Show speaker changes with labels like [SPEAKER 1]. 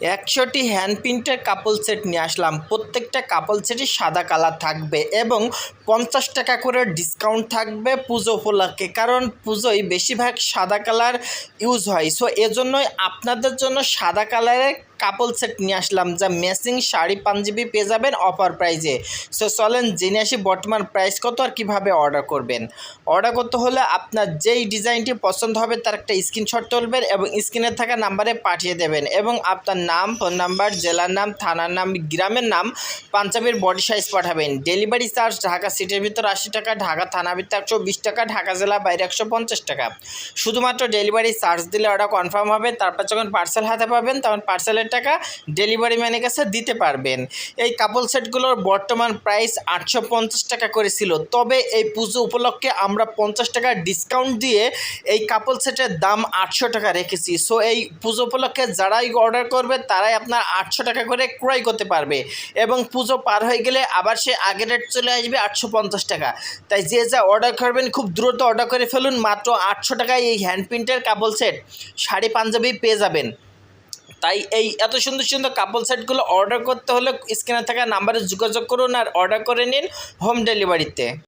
[SPEAKER 1] একশোটি হ্যান্ড প্রিন্টের কাপল সেট নিয়ে আসলাম। প্রত্যেকটা কাপল সেটই সাদা কালার থাকবে এবং পঞ্চাশ টাকা করে ডিসকাউন্ট থাকবে পুজো উপলক্ষে, কারণ পুজোয় বেশিরভাগ সাদা কালার ইউজ হয়। সো এজন্যই আপনাদের জন্য সাদা কালারের কাপল সেট নিয়ে আসলাম, যা ম্যাচিং শাড়ি পাঞ্জাবি পেয়ে যাবেন অফার প্রাইজে সো চলেন জেনে আসি বর্তমান প্রাইস কত আর কীভাবে অর্ডার করবেন। অর্ডার করতে হলে আপনার যেই ডিজাইনটি পছন্দ হবে, তার একটা স্ক্রিনশট তুলবেন এবং স্ক্রিনে থাকা নাম্বারে পাঠিয়ে দেবেন এবং আপনার নাম ফোন নাম্বার জেলার নাম, থানার নাম, গ্রামের নাম, পাঞ্জাবির বডি সাইজ পাঠাবেন। ডেলিভারি চার্জ ঢাকা সিটির ভিতর আশি টাকা, ঢাকা থানার ভিতর একশো বিশ টাকা, ঢাকা জেলা বাইরে একশো পঞ্চাশ টাকা। শুধুমাত্র ডেলিভারি চার্জ দিলে অর্ডার কনফার্ম হবে, তারপর যখন পার্সেল হাতে পাবেন, তখন পার্সেলের টাকা ডেলিভারি ম্যানের কাছে দিতে পারবেন। এই কাপল সেটগুলোর বর্তমান প্রাইস আটশো পঞ্চাশ টাকা করেছিল তবে এই পুজো উপলক্ষে আমরা পঞ্চাশ টাকা ডিসকাউন্ট দিয়ে এই কাপল সেটের দাম আটশো টাকা রেখেছি। সো এই পুজো উপলক্ষে যারাই অর্ডার করবে, তারাই আপনার আটশো টাকা করে ক্রয় করতে পারবে। এবং পুজো পার হয়ে গেলে আবার সে আগের রেট চলে আসবে আটশো পঞ্চাশ টাকা। তাই যে যা অর্ডার করবেন, খুব দ্রুত অর্ডার করে ফেলুন। মাত্র আটশো টাকায় এই হ্যান্ড প্রিন্টের কাপল সেট শাড়ি পাঞ্জাবি পেয়ে যাবেন। তাই এই এত সুন্দর সুন্দর কাপল সেটগুলো অর্ডার করতে হলে স্ক্রিনে থাকা নাম্বারে যোগাযোগ করুন আর অর্ডার করে নিন হোম ডেলিভারিতে